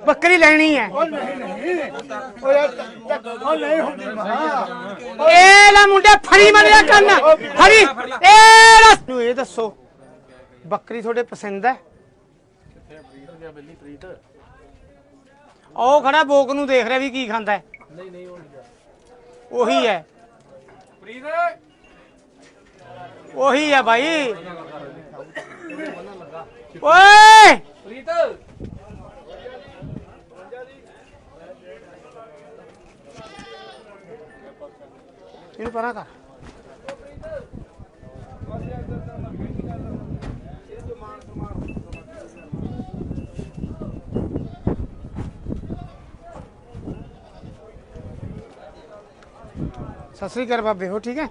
ਬੱਕਰੀ ਲੈਣੀ ਹੈ। ਉਹ ਨਹੀਂ ਨਹੀਂ। ਉਹ ਯਾਰ ਤੱਕ ਉਹ ਨਹੀਂ ਹੁੰਦੀ ਮਹਾ ਇਹ ਲੈ ਮੁੰਡੇ ਫੜੀ ਮਰਿਆ ਕੰਨ ਫੜੀ। ਇਹ ਲੈ। ਨੂੰ ਇਹ ਦੱਸੋ ਬੱਕਰੀ ਤੁਹਾਡੇ ਪਸੰਦ ਹੈ? ਉਹ ਖੜਾ ਬੋਕ ਨੂੰ ਦੇਖ ਰਿਹਾ ਵੀ ਕੀ ਖਾਂਦਾ ਹੈ। ਨਹੀਂ ਨਹੀਂ ਉਹੀ ਹੈ। ਉਹੀ ਹੈ ਭਾਈ ਓਏ! ਇਹਨੂੰ ਪਰਾਂ ਕਰ ਸਤਿ ਸ੍ਰੀ ਅਕਾਲ ਬਾਬੇ ਹੋ ਠੀਕ ਹੈ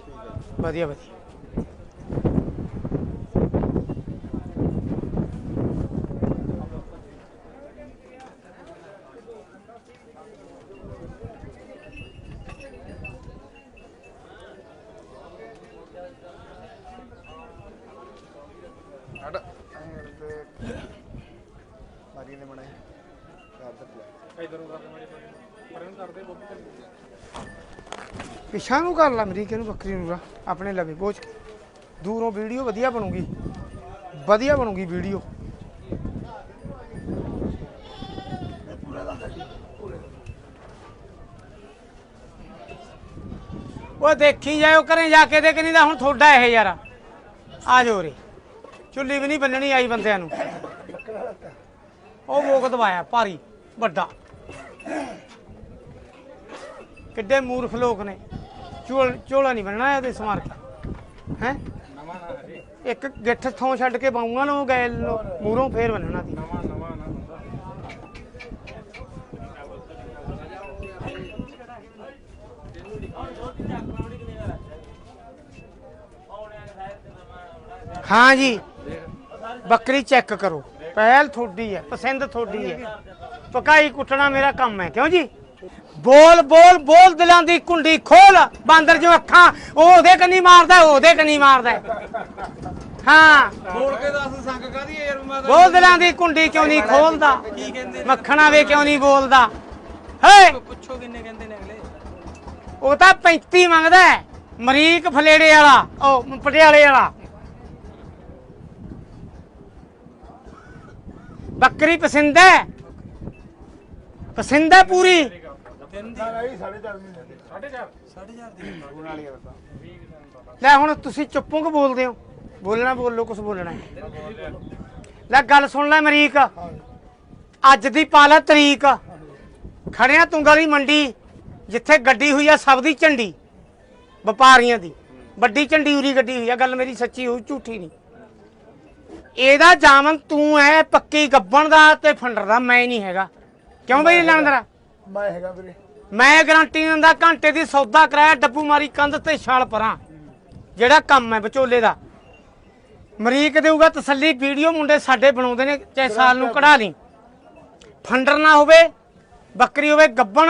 ਵਧੀਆ ਵਧੀਆ ਪਿਛਾਂ ਨੂੰ ਕਰ ਲਾ ਅਮਰੀਕੇ ਨੂੰ, ਬੱਕਰੀ ਨੂੰ ਰਾ, ਆਪਣੇ ਲਵੇ ਪਹੁੰਚ ਕੇ। ਦੂਰੋਂ ਵੀਡੀਓ ਵਧੀਆ ਬਣੂਗੀ। ਵਧੀਆ ਬਣੂਗੀ ਵੀਡੀਓ। ਉਹ ਦੇਖੀ ਜਾਇਓ ਘਰੇ ਜਾ ਕੇ ਦੇ ਕਿ ਨਹੀਂ ਤਾਂ ਹੁਣ ਤੁਹਾਡਾ ਇਹ ਯਾਰ। ਆ ਜਾਓ ਰੇ ਚੁੱਲੀ ਵੀ ਨਹੀਂ ਬੰਨਣੀ ਆਈ ਬੰਦਿਆਂ ਨੂੰ। ਉਹ ਮੋਕ ਦਵਾਇਆ, ਭਾਰੀ। ਵੱਡਾ। ਕਿੱਡੇ ਮੂਰਖ ਲੋਕ ਨੇ। ਚੋਲ ਚੋਲਾ ਨਹੀਂ ਬਣਨਾ ਇਹਦੇ ਸਮਾਰ ਕੇ ਹੈ? ਇੱਕ ਗਿੱਠ ਥੋਂ ਛੱਡ ਕੇ ਬਾਊਆਂ ਨੂੰ ਗਏ ਮੂਰੋਂ ਫੇਰ ਬੰਨਣਾ ਦੀ ਹਾਂ ਜੀ। ਬੱਕਰੀ ਚੈੱਕ ਕਰੋ। ਪਹਿਲ ਤੁਹਾਡੀ ਹੈ, ਪਸੰਦ ਤੁਹਾਡੀ ਹੈ। ਪਕਾਈ ਕੁੱਟਣਾ ਮੇਰਾ ਕੰਮ ਹੈ। ਕਿਉਂ ਜੀ? ਬੋਲ ਬੋਲ ਬੋਲ ਦਿਲਾਂ ਦੀ ਕੁੰਡੀ ਖੋਲ। ਬਾਂਦਰ ਜੋ ਅੱਖਾਂ ਉਹ ਉਹਦੇ ਕੰਨੀ ਮਾਰਦਾ ਉਹ ਉਹਦੇ ਕੰਨੀ ਮਾਰਦਾ। ਹਾਂ। ਬੋਲ ਕੇ ਦੱਸ ਸੰਗ ਕਾਦੀ ਯਾਰ ਮੈਂ ਬੋਲ ਦਿਲਾਂ ਦੀ ਕੁੰਡੀ ਕਿਉਂ ਨਹੀਂ ਖੋਲਦਾ? ਕੀ ਕਹਿੰਦੇ ਨੇ? ਮੱਖਣਾ ਵੇ ਕਿਉਂ ਨਹੀਂ ਬੋਲਦਾ? ਹੈ ਪੁੱਛੋ ਕਿੰਨੇ ਕਹਿੰਦੇ ਨੇ ਅਗਲੇ। ਉਹ ਤਾਂ 35 ਮੰਗਦਾ ਮਰੀਕ ਫਲੇੜੇ ਵਾਲਾ ਉਹ ਪਟਿਆਲੇ ਵਾਲਾ। ਬੱਕਰੀ ਪਸੰਦ ਹੈ। ਪਸੰਦ ਹੈ ਪੂਰੀ? ਲੈ ਹੁਣ ਤੁਸੀਂ ਚੁੱਪੋਂ ਕਿ ਬੋਲਦੇ ਹੋ। ਬੋਲਣਾ ਬੋਲੋ ਕੁਝ ਬੋਲਣਾ ਹੈ। ਲੈ ਗੱਲ ਸੁਣ ਲੈ ਅਮਰੀਕ। ਅੱਜ ਦੀ ਪਾ ਲੈ ਤਰੀਕ। ਖੜਿਆ ਤੁੰਗਾ ਦੀ ਮੰਡੀ, ਜਿੱਥੇ ਗੱਡੀ ਹੋਈ ਆ ਸਭ ਦੀ ਝੰਡੀ, ਵਪਾਰੀਆਂ ਦੀ। ਵੱਡੀ ਝੰਡੀ ਉਰੀ ਗੱਡੀ ਹੋਈ ਆ, ਗੱਲ ਮੇਰੀ ਸੱਚੀ ਹੋਈ ਝੂਠੀ ਨਹੀਂ। ਇਹਦਾ ਜਾਮਨ ਤੂੰ ਐ ਪੱਕੀ ਗੱਬਣ ਦਾ ਤੇ ਫੰਡਰ ਦਾ, ਮੈਂ ਨਹੀਂ ਹੈਗਾ। ਕਿਉਂ ਬਈ ਲੰਦਰਾ ਮੈਂ ਹੈਗਾ ਵੀਰੇ। ਮੈਂ ਗਾਰੰਟੀ ਦਿੰਦਾ ਘੰਟੇ ਦੀ ਸੌਦਾ ਕਰਾਇਆ ਡੱਬੂ ਮਾਰੀ ਕੰਧ ਤੇ ਛਾਲ ਪਰਾਂ। ਜਿਹੜਾ ਕੰਮ ਹੈ ਵਿਚੋਲੇ ਦਾ। ਮਰੀਕ ਦੇਊਗਾ ਤਸੱਲੀ ਵੀਡੀਓ ਮੁੰਡੇ ਸਾਡੇ ਬਣਾਉਂਦੇ ਨੇ ਚਾਹੇ ਸਾਲ ਨੂੰ ਕਢਾ ਲਈ। ਫੰਡਰ ਨਾ ਹੋਵੇ ਬੱਕਰੀ ਹੋਵੇ ਗੱਬਣ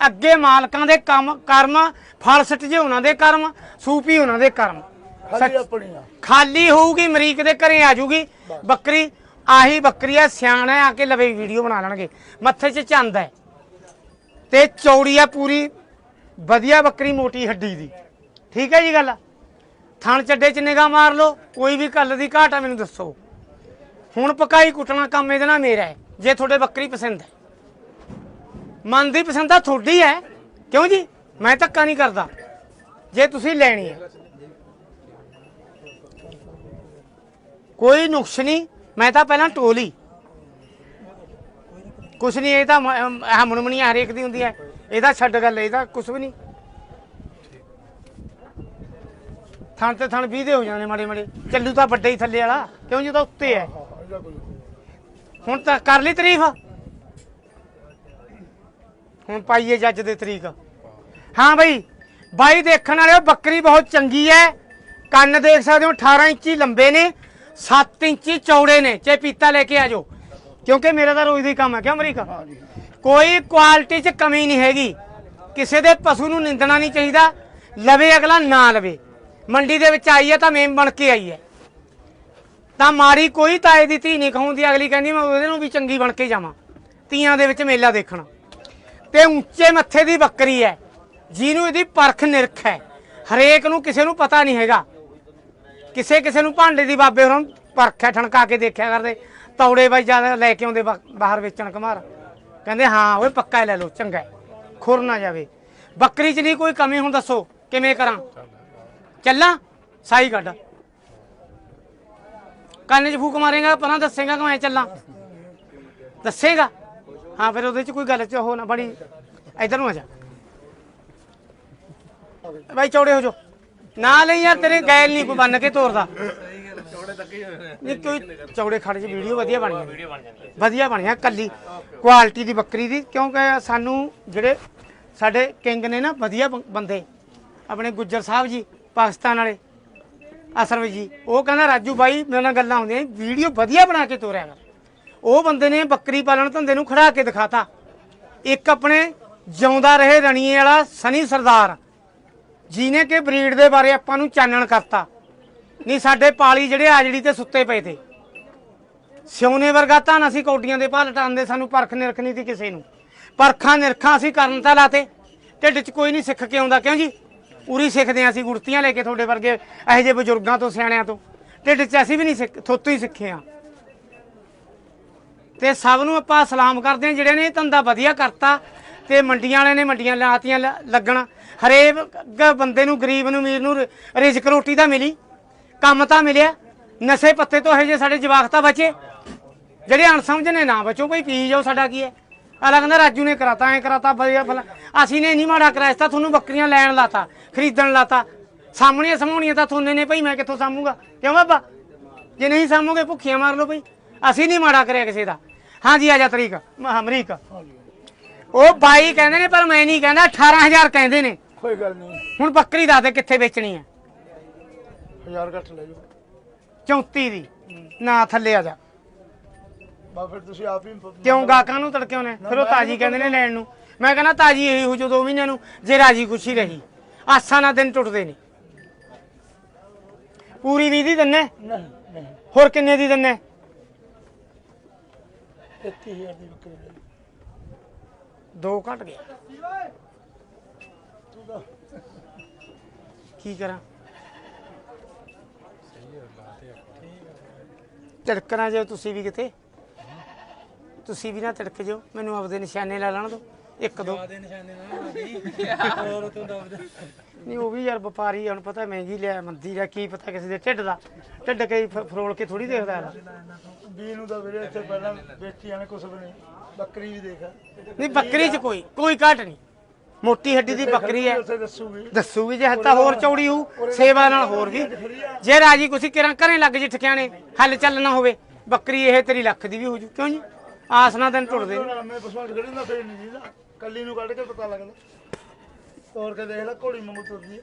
ਅੱਗੇ ਮਾਲਕਾਂ ਦੇ ਕੰਮ ਕਰਮ ਫਲ ਸੱਟ ਜੇ ਉਹਨਾਂ ਦੇ ਕਰਮ ਸੂਪੀ ਉਹਨਾਂ ਦੇ ਕਰਮ। ਖਾਲੀ ਆਪਣੀ ਆ ਖਾਲੀ ਹੋਊਗੀ ਮਰੀਕ ਦੇ ਘਰੇ ਆ ਜੂਗੀ ਬੱਕਰੀ ਆਹੀ ਬੱਕਰੀ ਆ, ਸਿਆਣਾ ਆ ਕੇ ਲਵੇ ਵੀਡੀਓ ਬਣਾ ਲੈਣਗੇ। ਮੱਥੇ 'ਚ ਚੰਦ ਹੈ। ਤੇ ਚੌੜੀ ਆ ਪੂਰੀ, ਵਧੀਆ ਬੱਕਰੀ ਮੋਟੀ ਹੱਡੀ ਦੀ। ਠੀਕ ਹੈ ਜੀ ਗੱਲ? ਥਣ ਚੱਡੇ 'ਚ ਨਿਗਾਹ ਮਾਰ ਲਓ, ਕੋਈ ਵੀ ਕੱਲ ਦੀ ਘਾਟ ਆ, ਮੈਨੂੰ ਦੱਸੋ। ਹੁਣ ਪਕਾਈ ਕੁੱਟਣਾ ਕੰਮ ਇਹਦੇ ਨਾਲ ਮੇਰਾ ਹੈ, ਜੇ ਤੁਹਾਡੇ ਬੱਕਰੀ ਪਸੰਦ ਹੈ। ਮਨ ਦੀ ਪਸੰਦ ਆ ਤੁਹਾਡੀ ਹੈ। ਕਿਉਂ ਜੀ? ਮੈਂ ਧੱਕਾ ਨਹੀਂ ਕਰਦਾ। ਜੇ ਤੁਸੀਂ ਲੈਣੀ ਹੈ। ਕੋਈ ਨੁਕਸ ਨਹੀਂ। ਮੈਂ ਤਾਂ ਪਹਿਲਾਂ ਟੋਲੀ ਕੁਛ ਨਹੀਂ, ਇਹ ਤਾਂ ਆਹ ਮੁਣਮਣੀਆਂ ਹਰੇਕ ਦੀ ਹੁੰਦੀ ਹੈ। ਇਹਦਾ ਛੱਡ ਗੱਲ ਇਹਦਾ ਕੁਛ ਵੀ ਨਹੀਂ। ਥਣ ਤੇ ਥਣ 20 ਹੋ ਜਾਣੇ ਮਾੜੇ ਮਾੜੇ। ਚੱਲੂ ਤਾਂ ਵੱਡੇ ਹੀ ਥੱਲੇ ਵਾਲਾ, ਕਿਉਂ ਜੀ ਤਾਂ ਉੱਤੇ ਹੈ? ਹੁਣ ਤਾਂ ਕਰ ਲਈ ਤਾਰੀਫ? ਹੁਣ ਪਾਈਏ ਜੱਜ ਦੇ ਤਰੀਕ। ਹਾਂ ਬਈ, ਬਾਈ ਦੇਖਣ ਵਾਲਿਓ ਬੱਕਰੀ ਬਹੁਤ ਚੰਗੀ ਹੈ। ਕੰਨ ਦੇਖ ਸਕਦੇ ਹੋ 18 ਇੰਚੀ ਲੰਬੇ ਨੇ। 7 ਇੰਚੀ ਚੌੜੇ ਨੇ ਚੇ ਪੀਤਾ ਲੈ ਕੇ ਆ ਜਾਓ। ਕਿਉਂਕਿ ਮੇਰਾ ਤਾਂ ਰੋਜ਼ ਦਾ ਹੀ ਕੰਮ ਹੈ, ਕਿਉਂ ਅਮਰੀਕਾ? ਕੋਈ ਕੁਆਲਿਟੀ 'ਚ ਕਮੀ ਨਹੀਂ ਹੈਗੀ। ਕਿਸੇ ਦੇ ਪਸ਼ੂ ਨੂੰ ਨਿੰਦਣਾ ਨਹੀਂ ਚਾਹੀਦਾ। ਲਵੇ, ਅਗਲਾ ਨਾ ਲਵੇ। ਮੰਡੀ ਦੇ ਵਿੱਚ ਆਈ ਹੈ ਤਾਂ ਮੇਮ ਬਣ ਕੇ ਆਈ ਹੈ। ਤਾਂ ਮਾਰੀ ਕੋਈ ਤਾਏ ਦੀ ਧੀ ਨਹੀਂ ਕਹੂੰਦੀ ਅਗਲੀ ਕਹਿੰਦੀ ਮੈਂ ਉਹਦੇ ਨੂੰ ਵੀ ਚੰਗੀ ਬਣ ਕੇ ਜਾਵਾਂ। ਤੀਆਂ ਦੇ ਵਿੱਚ ਮੇਲਾ ਦੇਖਣਾ। ਤੇ ਉੱਚੇ ਮੱਥੇ ਦੀ ਬੱਕਰੀ ਹੈ। ਜਿਹਨੂੰ ਇਹਦੀ ਪਰਖ ਨਿਰਖ ਹੈ। ਹਰੇਕ ਨੂੰ ਕਿਸੇ ਨੂੰ ਪਤਾ ਨਹੀਂ ਹੈਗਾ। ਕਿਸੇ ਕਿਸੇ ਨੂੰ ਭਾਂਡੇ ਦੀ ਬਾਬੇ ਹੋਰਾਂ ਨੂੰ ਪਰਖਿਆ ਠਣਕਾ ਕੇ ਦੇਖਿਆ ਕਰਦੇ। ਤੌੜੇ ਬਾਈ ਜ਼ਿਆਦਾ ਲੈ ਕੇ ਆਉਂਦੇ ਬਾ- ਬਾਹਰ ਵੇਚਣ ਕਮਾਰ ਕਹਿੰਦੇ, ਹਾਂ, ਓਏ, ਪੱਕਾ ਹੀ ਲੈ ਲਓ, ਚੰਗਾ ਹੈ। ਖੁਰ ਨਾ ਜਾਵੇ। ਬੱਕਰੀ 'ਚ ਨਹੀਂ ਕੋਈ ਕਮੀ ਹੁਣ ਦੱਸੋ, ਕਿਵੇਂ ਕਰਾਂ? ਚੱਲਾਂ, ਸਾਈ ਕੱਢ। ਕੰਨ 'ਚ ਫੂਕ ਮਾਰੇਗਾ, ਪਰਾਂ ਦੱਸੇਗਾ ਕਿ ਮੈਂ ਚੱਲਾਂ। ਦੱਸੇਗਾ? ਹਾਂ, ਫਿਰ ਉਹਦੇ 'ਚ ਕੋਈ ਗੱਲ 'ਚ ਹੋ ਨਾ ਬੜੀ ਇਧਰ ਨੂੰ ਆ ਜਾ। ਬਾਈ, ਚੌੜੇ ਹੋ ਜਾਓ। ਨਾ ਲਈ ਯਾਰ, ਤੇਰੇ ਗੈਲ ਨਹੀਂ ਕੋਈ ਬੰਨ ਕੇ ਤੋਰਦਾ। ਨਹੀਂ ਕੋਈ ਚੌੜੇ ਖੜ ਚ ਵੀਡੀਓ ਵਧੀਆ ਬਣ ਜਾਂਦੀ। ਵਧੀਆ ਬਣਿਆ ਕੱਲੀ। ਕੁਆਲਿਟੀ ਦੀ, ਬੱਕਰੀ ਦੀ। ਕਿਉਂਕਿ ਸਾਨੂੰ ਜਿਹੜੇ ਸਾਡੇ ਕਿੰਗ ਨੇ ਨਾ, ਵਧੀਆ ਬੰ- ਬੰਦੇ। ਆਪਣੇ ਗੁੱਜਰ ਸਾਹਿਬ ਜੀ, ਪਾਕਿਸਤਾਨ ਵਾਲੇ। ਅਸਰਵ ਜੀ। ਉਹ ਕਹਿੰਦਾ, ਰਾਜੂ ਬਾਈ, ਮੇਰੇ ਨਾਲ ਗੱਲਾਂ ਹੁੰਦੀਆਂ ਵੀਡੀਓ ਵਧੀਆ ਬਣਾ ਕੇ ਤੋਰਿਆ ਕਰ। ਉਹ ਬੰਦੇ ਨੇ ਬੱਕਰੀ ਪਾਲਣ ਧੰਦੇ ਨੂੰ ਖੜਾ ਕੇ ਦਿਖਾਤਾ। ਇੱਕ ਆਪਣੇ ਜਿਉਂਦਾ ਰਹੇ ਰਣੀਏ ਵਾਲਾ ਸਨੀ ਸਰਦਾਰ। ਜਿਹਨੇ ਕਿ ਬਰੀਡ ਦੇ ਬਾਰੇ ਆਪਾਂ ਨੂੰ ਚਾਨਣ ਕਰਤਾ। ਨਹੀਂ, ਸਾਡੇ ਪਾਲੀ ਜਿਹੜੇ ਆਜੜੀ ਤੇ ਸੁੱਤੇ ਪਏ ਤੇ। ਸਿਉਨੇ ਵਰਗਾ ਤਾਂ ਅਸੀਂ ਕੌਡੀਆਂ ਦੇ ਭਾਅ ਲਟਾਉਂਦੇ ਸਾਨੂੰ ਪਰਖ ਨਿਰਖ ਨਹੀਂ ਸੀ ਕਿਸੇ ਨੂੰ। ਪਰਖਾਂ ਨਿਰਖਾਂ ਅਸੀਂ ਕਰਨ ਤਾਂ ਲਾਤੇ। ਢਿੱਡ 'ਚ ਕੋਈ ਨਹੀਂ ਸਿੱਖ ਕੇ ਆਉਂਦਾ, ਕਿਉਂ ਜੀ? ਉਰੀ ਸਿੱਖਦੇ ਹਾਂ ਅਸੀਂ, ਗੁੜਤੀਆਂ ਲੈ ਕੇ ਤੁਹਾਡੇ ਵਰਗੇ ਇਹੋ ਜਿਹੇ ਬਜ਼ੁਰਗਾਂ ਤੋਂ, ਸਿਆਣਿਆਂ ਤੋਂ। ਢਿੱਡ 'ਚ ਅਸੀਂ ਵੀ ਨਹੀਂ ਸਿੱਖ, ਥੋਤੋਂ ਹੀ ਸਿੱਖੇ ਆ ਤੇ ਸਭ ਨੂੰ ਆਪਾਂ ਸਲਾਮ ਕਰਦੇ ਹਾਂ, ਜਿਹੜੇ ਨੇ ਇਹ ਧੰਦਾ ਵਧੀਆ ਕਰਤਾ ਤੇ ਮੰਡੀਆਂ ਵਾਲਿਆਂ ਨੇ ਮੰਡੀਆਂ ਲਾਤੀਆਂ ਲ- ਲੱਗਣ। ਹਰੇਕ ਬੰਦੇ ਨੂੰ, ਗਰੀਬ ਨੂੰ, ਅਮੀਰ ਨੂੰ ਰ- ਰਿਜ਼ਕ ਰੋਟੀ ਤਾਂ ਮਿਲੀ। ਕੰਮ ਤਾਂ ਮਿਲਿਆ। ਨਸ਼ੇ ਪੱਤੇ ਤੋਂ ਇਹ ਜੇ ਸਾਡੇ ਜਵਾਕ ਤਾਂ ਬਚੇ। ਜਿਹੜੇ ਅਣਸਮਝ ਨੇ ਨਾ ਬਚੋ। ਕੋਈ ਪੀ ਜਾਓ ਸਾਡਾ ਕੀ ਹੈ? ਅਲਾ ਕਹਿੰਦਾ ਰਾਜੂ ਨੇ ਕਰਾਤਾ, ਐ ਕਰਾਤਾ ਵਧੀਆ ਭਲਾ ਅਸੀਂ ਨੇ ਨਹੀਂ ਮਾੜਾ ਕਰਾਇਆ ਸੀ ਤਾਂ ਤੁਹਾਨੂੰ ਬੱਕਰੀਆਂ ਲੈਣ ਲਾਤਾ, ਖਰੀਦਣ ਲਾਤਾ। ਸਾਹਮਣੀਆਂ ਸਮਾਉਣੀਆਂ ਤਾਂ ਤੁਹਾਨੂੰ ਨੇ ਭਈ, ਮੈਂ ਕਿੱਥੋਂ ਸਾਂਭੂਗਾ? ਕਿਉਂ ਬਾਬਾ? ਜੇ ਨਹੀਂ ਸਾਂਭੋਗੇ, ਭੁੱਖੀਆਂ ਮਾਰ ਲਓ ਭਈ। ਅਸੀਂ ਨਹੀਂ ਮਾੜਾ ਕਰਿਆ ਕਿਸੇ ਦਾ। ਹਾਂਜੀ, ਆ ਜਾ ਤਰੀਕ। ਮ- ਅਮਰੀਕ। ਉਹ ਬਾਈ ਕਹਿੰਦੇ ਨੇ ਪਰ ਮੈਂ ਨਹੀਂ ਕਹਿੰਦਾ 18000 ਕਹਿੰਦੇ ਨੇ। ਕੋਈ ਗੱਲ ਨਹੀਂ। ਹੁਣ ਬੱਕਰੀ ਦੱਸ ਦੇ ਕਿੱਥੇ ਵੇਚਣੀ ਹੈ ਹਜ਼ਾਰ ਘੱਟ ਲੈ ਜਾਓ। 34 ਦੀ। ਨਾ ਥੱਲੇ ਆ ਜਾ। ਬਾ ਫਿਰ ਤੁਸੀਂ ਆਪ ਹੀ ਕਿਉਂ ਗਾਕਾਂ ਨੂੰ ਤੜਕਿਓ ਨੇ ਫਿਰ ਉਹ ਤਾਜੀ ਕਹਿੰਦੇ ਨੇ ਲੈਣ ਨੂੰ। ਮੈਂ ਕਹਿੰਦਾ ਤਾਜੀ ਇਹੀ ਹੋ ਜੋ ਦੋ ਮਹੀਨਿਆਂ ਨੂੰ ਜੇ ਰਾਜੀ ਖੁਸ਼ੀ ਰਹੀ। ਆਸਾਂ ਨਾਲ ਦਿਨ ਟੁੱਟਦੇ ਨਹੀਂ ਪੂਰੀ 20 ਦੀ ਦਿੰਨੇ? ਨਹੀਂ ਨਹੀਂ। ਹੋਰ ਕਿੰਨੇ ਦੀ ਦਿੰਨੇ? 31000 ਦੀ ਲੈ ਜਾਓ। ਦੋ ਘਟ ਗਿਆ ਕੀ ਕਰਾਂ? ਤਿੜਕਣਾ ਜੇ ਤੁਸੀਂ ਵੀ ਕਿਤੇ। ਤੁਸੀਂ ਵੀ ਨਾ ਤਿੜਕ ਜਿਓ, ਮੈਨੂੰ ਆਪਦੇ ਨਿਸ਼ਾਨੇ ਲਾ ਲੈਣ ਦਿਓ। ਇੱਕ ਦੋ। ਦੇ ਨਿਸ਼ਾਨੇ ਨਾਲ ਲੱਗੀ ਹੋਰ ਤੂੰ ਦੱਬ ਦੇ ਨਹੀਂ ਉਹ ਵੀ ਯਾਰ ਵਪਾਰੀ ਹੁਣ ਪਤਾ ਮਹਿੰਗੀ ਲਿਆ ਮੰਦੀ ਦਾ ਕੀ ਪਤਾ ਕਿਸੇ ਦੇ ਢਿੱਡ ਦਾ। ਢਿੱਡ ਕਈ ਫਰੋਲ ਕੇ ਥੋੜੀ ਦੇਖਦਾ ਇਹਦਾ ਬੀ ਨੂੰ ਤਾਂ ਵੀਰੇ ਇੱਥੇ ਪਹਿਲਾਂ ਵੇਚੀਆਂ ਨੇ ਕੁਛ ਵੀ ਨਹੀਂ। ਬੱਕਰੀ ਵੀ ਦੇਖ। ਨਹੀਂ ਬੱਕਰੀ 'ਚ ਕੋਈ ਕੋਈ ਘਾਟ ਨਹੀਂ। ਮੋਟੀ ਹੱਡੀ ਦੀ ਬੱਕਰੀ ਹੈ। ਦੱਸੂਗੀ। ਜੇ ਹੱਤਾ ਹੋਰ ਚੌੜੀ ਹੋਊ ਸੇਵਾ ਨਾਲ ਹੋਰ ਵੀ। ਜੇ ਰਾਜੀ ਕੁਛ ਕਿਰਾਂ ਘਰੇ ਲੱਗ ਜੀ ਠਿਕਾਣੇ ਹੱਲ ਚੱਲਣਾ ਹੋਵੇ। ਬੱਕਰੀ ਇਹ ਤੇਰੀ ਲੱਖ ਦੀ ਵੀ ਹੋ ਜੂ। ਕਿਉਂ ਜੀ? ਆਸ ਨਾਲ ਦਿਨ ਟੁੱਟਦੇ ਨੇ। ਮੈਂ ਪਸਵਾੜ ਖੜੀ ਨਾ ਫੇਰ ਨਹੀਂ ਜੀਦਾ ਕੱਲੀ ਨੂੰ ਕੱਢ ਕੇ ਪਤਾ ਲੱਗਦਾ। ਤੋੜ ਕੇ ਦੇਖ ਲੈ ਘੋੜੀ ਵਾਂਗੂ ਤੁਰਦੀ ਆ।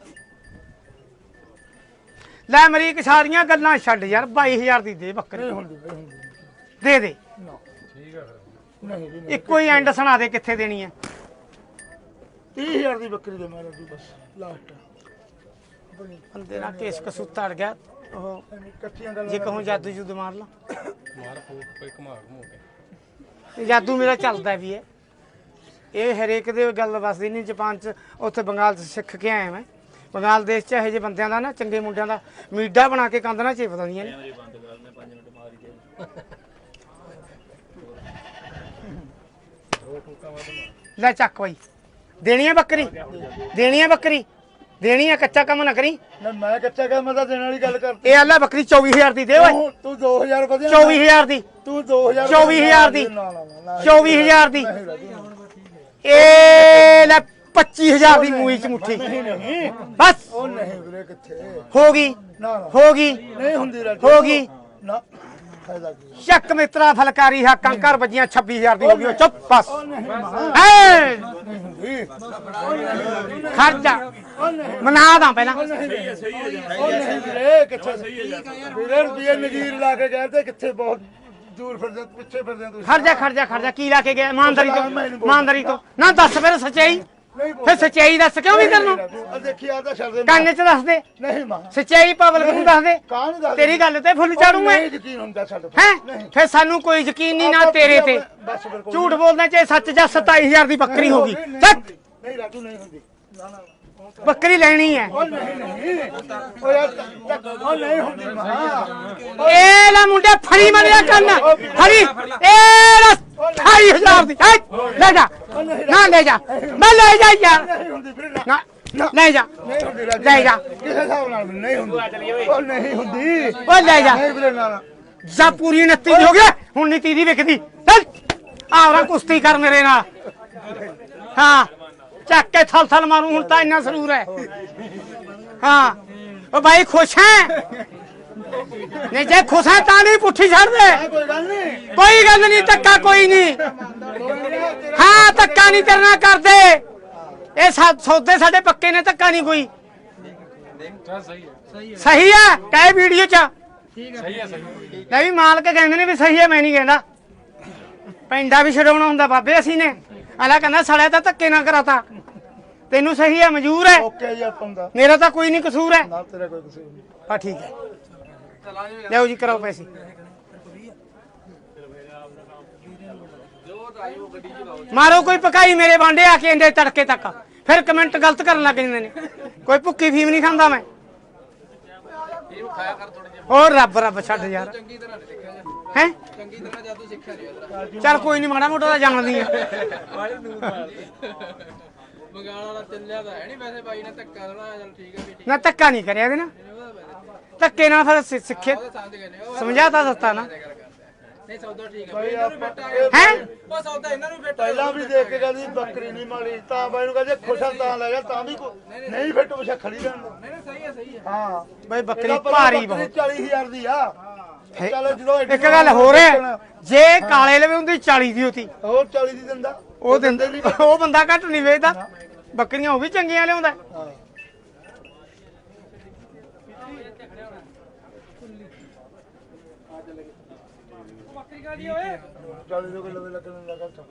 ਲੈ ਮਰੀਕ ਸਾਰੀਆਂ ਗੱਲਾਂ ਛੱਡ ਯਾਰ 22000 ਦੀ ਦੇ ਬੱਕਰੀ। ਨਹੀਂ ਹੁੰਦੀ ਨਹੀਂ ਹੁੰਦੀ। ਦੇ ਦੇ। ਨਾ। ਠੀਕ ਹੈ ਨਹੀਂ ਜੀ ਨਹੀਂ। ਇੱਕੋ ਹੀ ਐਂਡ ਸੁਣਾ ਦੇ ਕਿੱਥੇ ਦੇਣੀ ਹੈ 30000 ਦੀ ਬੱਕਰੀ ਦੇ ਮਾਰਾ ਜੀ ਬਸ ਲਾਸਟ ਬੰਦੇ ਨਾਲ ਕੇਸ ਕਸੂਤਾ ਅੜ ਗਿਆ ਉਹ ਇਕੱਠੀਆਂ ਗੱਲਾਂ ਜੇ ਕਹੂੰ ਜਾਦੂ ਜੁਦ ਮਾਰ ਲਾ। ਮਾਰ ਫੂਕ ਕੋਈ ਘਮਾ ਘਮੋ ਕੇ ਜਾਦੂ ਮੇਰਾ ਚੱਲਦਾ ਵੀ ਹੈ। ਇਹ ਹਰੇਕ ਦੇ ਗੱਲ ਵਸਦੀ ਨਹੀਂ, ਜਾਪਾਨ ਚ, ਉੱਥੇ ਬੰਗਾਲ ਚ ਸਿੱਖ ਕੇ ਆਇਆ ਮੈਂ। ਬੰਗਾਲ ਦੇਸ਼ ਚ ਇਹੋ ਜਿਹੇ ਬੰਦਿਆਂ ਦਾ ਨਾ, ਚੰਗੇ ਮੁੰਡਿਆਂ ਦਾ ਮੀਡਾ ਬਣਾ ਕੇ ਕੰਧ ਨਾਲ ਚੇਪ ਦਿੰਦੀਆਂ ਨੇ। ਲੈ ਚੱਕ ਬਾਈ। ਦੇਣੀ ਆ ਬੱਕਰੀ ਦੇਣੀ ਆ ਬੱਕਰੀ। ਦੇਣੀ ਹੈ ਕੱਚਾ ਕੰਮ ਨਾ ਕਰੀ। ਨਾ ਮੈਂ ਕੱਚਾ ਕਰ ਮੈਂ ਤਾਂ ਦੇਣ ਵਾਲੀ ਗੱਲ ਕਰ ਇਹ ਅੱਲਾ ਬੱਕਰੀ 24000 ਦੀ ਦੇ ਓਏ। ਤੂੰ ਤੂੰ 2000 ਵਧਿਆ 24000 ਦੀ। ਤੂੰ 2000 24,000 ਦੀ। ਨਾ ਨਾ ਨਾ, ਨਾ 24000 ਦੀ। ਨਹੀਂ ਇਹ ਲੈ 25000 ਦੀ ਮੂਈ ਚ ਮੁੱਠੀ। ਨਹੀਂ। ਬਸ। ਉਹ ਨਹੀਂ ਵੀਰੇ ਕਿੱਥੇ? ਹੋ ਗਈ। ਨਾ ਨਾ। ਹੋ ਗਈ। ਨਹੀਂ ਹੁੰਦੀ ਰਾਜੂ। ਹੋ ਗਈ। ਨਾ। ਚੱਕ ਮਿੱਤਰਾ ਫਲਕਾਰੀ ਹਾਕਾਂ ਘਰ ਵੱਜੀਆਂ 26000 ਦੀ ਹੋ ਗਈ ਉਹ ਚੁੱਪ ਬਸ। ਐ ਖਰਚਾ। ਮਨਾ ਦਾ ਪਹਿਲਾਂ। ਵੀਰੇ ਕਿੱਥੇ ਵੀਰੇ ਰੁਪਏ ਨਗੀਰ ਲਾ ਕੇ ਗਏ ਤੇ ਕਿੱਥੇ ਬਹੁਤ ਦੂਰ ਫਿਰਦੇ ਪਿੱਛੇ ਫਿਰਦੇ ਤੁਸੀਂ। ਖਰਜਾ ਖਰਜਾ ਖਰਜਾ ਕੀ ਲਾ ਕੇ ਗਿਆ ਇਮਾਨਦਾਰੀ ਤੋਂ। ਇਮਾਨਦਾਰੀ ਤੋਂ। ਨਾ ਦੱਸ ਫਿਰ ਸੱਚਾਈ। ਫਿਰ ਸੱਚਾਈ ਦੱਸ ਕਿਉਂ ਵੀ ਤੈਨੂੰ? ਆ ਦੇਖੀ ਆ ਤਾਂ ਛੱਡ ਦੇ ਕੰਨ 'ਚ ਦੱਸ ਦੇ। ਨਹੀਂ ਮਾਂ। ਸੱਚਾਈ ਪਬਲਿਕ ਨੂੰ ਦੱਸ ਦੇ। ਦੱਸ ਤੇਰੀ ਗੱਲ ਤੇ ਫੁੱਲ ਚਾੜੂ ਮੈਂ ਨਹੀਂ ਯਕੀਨ ਹੁੰਦਾ ਛੱਡ ਹੈ? ਫਿਰ ਸਾਨੂੰ ਕੋਈ ਯਕੀਨ ਨਹੀਂ ਨਾ ਤੇਰੇ ਤੇ। ਝੂਠ ਬੋਲਦਾ ਚਾਹੇ ਸੱਚ ਜਾਂ 27000 ਦੀ ਬੱਕਰੀ ਹੋ ਗਈ ਨਹੀਂ ਚੱਕ। ਨਹੀਂ ਰਾਜੂ ਨਹੀਂ ਹੁੰਦੀ। ਨਾ ਨਾ ਬੱਕਰੀ ਲੈਣੀ ਹੈ। ਉਹ ਨਹੀਂ ਨਹੀਂ। ਉਹ ਯਾਰ ਉਹ ਨਹੀਂ ਹੁੰਦੀ ਮਾਂ। ਇਹ ਲੈ ਮੁੰਡੇ ਫੜੀ ਮਰਿਆ ਕੰਨ। ਫੜੀ। ਇਹ ਲੈ 28000 ਦੀ। ਹੈਂ, ਲੈ ਜਾ। ਨਾ ਲੈ ਜਾ। ਮੈਂ ਲੈ ਜਾ ਯਾਰ ਨਾ ਲੈ ਜਾ। ਲੈ ਜਾ। ਕਿਸੇ ਹਿਸਾਬ ਨਾਲ ਨਹੀਂ ਹੁੰਦੀ ਉਹ ਨਹੀਂ ਹੁੰਦੀ ਉਹ ਲੈ ਜਾ। ਨਹੀਂ ਵੀਰੇ ਨਾ ਨਾ ਜਾ ਪੂਰੀ 29 ਦੀ ਹੋ ਗਿਆ ਹੁਣ ਨਹੀਂ ਤੀਦੀ ਵਿਕਦੀ। ਚੱਲ। ਆਵਰਾ ਕੁਸ਼ਤੀ ਕਰ ਮੇਰੇ ਨਾਲ। ਹਾਂ। ਚੱਕ ਕੇ ਥਲ ਥਲ ਮਾਰੂ। ਹੁਣ ਤਾਂ ਇੰਨਾ ਸਰੂਰ ਹੈ। ਹਾਂ। ਉਹ ਬਾਈ ਖੁਸ਼ ਹੈ? ਨਹੀਂ ਜੇ ਖੁਸ਼ ਹੈ ਤਾਂ ਨਹੀਂ ਪੁੱਠੀ ਛੱਡ ਦੇ ਕੋਈ ਗੱਲ ਨਹੀਂ ਕੋਈ ਗੱਲ ਨਹੀਂ ਧੱਕਾ ਕੋਈ ਨਹੀਂ ਹਾਂ ਧੱਕਾ ਨਹੀਂ ਤੇਰੇ ਨਾਲ ਕਰਦੇ। ਇਹ ਸੌਦੇ ਸਾਡੇ ਪੱਕੇ ਨੇ ਧੱਕਾ ਨਹੀਂ ਕੋਈ। ਸਹੀ ਹੈ ਹੈ ਹੈ ਕਹੇ ਵੀਡੀਓ ਚ। ਸਹੀ ਹੈ ਸਹੀ ਲੈ ਵੀ ਮਾਲਕ ਕਹਿੰਦੇ ਨੇ ਵੀ ਸਹੀ ਹੈ ਮੈਂ ਨਹੀਂ ਕਹਿੰਦਾ। ਪੈਂਡਾ ਵੀ ਛਡਾਉਣਾ ਹੁੰਦਾ ਬਾਬੇ ਅਸੀਂ ਨੇ। ਅਲਾ ਕਹਿੰਦਾ ਸੜਿਆ ਤਾਂ ਧੱਕੇ ਨਾ ਕਰਾਤਾ। ਤੈਨੂੰ ਸਹੀ ਹੈ ਮਨਜ਼ੂਰ ਹੈ। ਓਕੇ ਜੀ ਆਪਾਂ ਦਾ ਮੇਰਾ ਤਾਂ ਕੋਈ ਨਹੀਂ ਕਸੂਰ ਹੈ। ਨਾ ਤੇਰਾ ਕੋਈ ਕਸੂਰ ਨਹੀਂ। ਹਾਂ ਠੀਕ ਹੈ। ਲਿਆਓ ਜੀ ਕਰਾਓ ਪੈਸੇ। ਮਾਰੋ ਕੋਈ ਪਕਾਈ ਮੇਰੇ ਬਾਂਡੇ ਆ ਕੇ ਇੰਦੇ ਤੜਕੇ ਤੱਕ। ਫਿਰ ਕਮੈਂਟ ਗਲਤ ਕਰਨ ਲੱਗ ਜਾਂਦੇ ਨੇ। ਕੋਈ ਭੁੱਕੀ ਫੀਮ ਨਹੀਂ ਖਾਂਦਾ ਮੈਂ। ਹੋਰ ਰੱਬ ਰੱਬ ਛੱਡ ਯਾਰ। ਚੰਗੀ ਹੈ? ਚੰਗੀ ਤਰ੍ਹਾਂ ਜਾਦੂ ਸਿੱਖਿਆ ਨਹੀਂ ਚੱਲ ਕੋਈ ਨਹੀਂ ਮਾੜਾ ਮੋਟਾ ਤਾਂ ਜਾਣਦੀ ਆ। ਵਾਲੀ ਦੂਰ ਬੰਗਾਲ ਵਾਲਾ ਚੱਲਿਆ ਤਾਂ ਹੈ ਨਹੀਂ ਵੈਸੇ ਬਾਈ ਨੇ ਧੱਕਾ ਥੋੜਾ ਚੱਲ ਠੀਕ ਹੈ ਵੀ ਨਾ ਧੱਕਾ ਨਹੀਂ ਕਰਿਆ ਇਹਦੇ ਨਾਲ। ਧੱਕੇ ਨਾਲ ਫਿਰ ਸਿੱਖੇ। ਸਮਝਾਤਾ ਦਿੱਤਾ ਨਾ। ਨਹੀਂ ਸੌਦਾ ਠੀਕ ਹੈ ਭਾਈ ਇਹਨਾਂ ਨੂੰ ਆਪਾਂ ਫਿੱਟ ਹੈ? ਉਹ ਸੌਦਾ ਇਹਨਾਂ ਨੂੰ ਫਿੱਟ ਪਹਿਲਾਂ ਵੀ ਦੇਖ ਕੇ ਕਹਿੰਦੀ ਬੱਕਰੀ ਨਹੀਂ ਮਾੜੀ ਤਾਂ ਬਾਈ ਨੂੰ ਕਹਿੰਦੇ ਖੁਸ਼ਾ ਤਾਂ ਲੈ ਜਾ ਤਾਂ ਵੀ ਕੋ- ਨਹੀਂ ਫਿਰ ਤੂੰ ਖੜੀ ਰਹਿਣ ਦੇ। ਨਹੀਂ ਨਹੀਂ ਸਹੀ ਹੈ ਸਹੀ ਹੈ ਹਾਂ। ਬਈ ਬੱਕਰੀ ਇਹਦਾ ਪਹਿਲਾਂ ਭਾਰੀ ਬੱਕਰੀ ਬਹੁਤ। 40000 ਦੀ ਆ। ਚਲੋ ਜਦੋਂ ਇੱਕ ਗੱਲ ਹੋਰ ਹੈ ਜੇ ਕਾਲੇ ਲਵੇ ਹੁੰਦੀ 40 ਦੀ ਹੁੰਦੀ ਹੋਰ 40 ਦੀ ਦਿੰਦਾ। ਉਹ ਦਿੰਦੇ ਉਹ ਬੰਦਾ ਘੱਟ ਨਹੀਂ ਵੇਚਦਾ। ਬੱਕਰੀਆਂ ਉਹ ਵੀ ਚੰਗੀਆਂ ਲਿਆਉਂਦਾ। ਕਾਦੀ ਓਏ। 40 ਦੇ ਕੋਲ ਲੱਗਣ ਲੱਗਾ ਤਾਂ।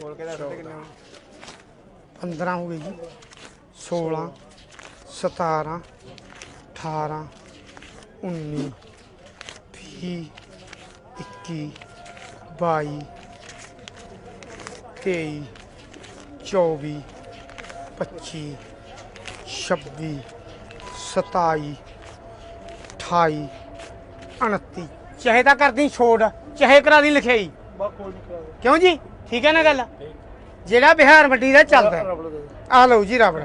ਬੋਲ ਕੇ ਦੱਸ ਕਿੰਨੇ 15 ਹੋ ਗਈ ਜੀ 16 17 18 19 20 21 22 23 24 25 26 27 28 29 ਚਾਹੇ ਤਾਂ ਕਰਦੀ ਛੋੜ। ਚਾਹੇ ਕਰਾ ਦੀ ਲਿਖਾਈ। ਕਿਉਂ ਜੀ? ਠੀਕ ਹੈ ਨਾ ਗੱਲ? ਜਿਹੜਾ ਬਿਹਾਰ ਮੰਡੀ ਦਾ ਚੱਲਦਾ ਆ ਲਓ ਜੀ ਰਬੜ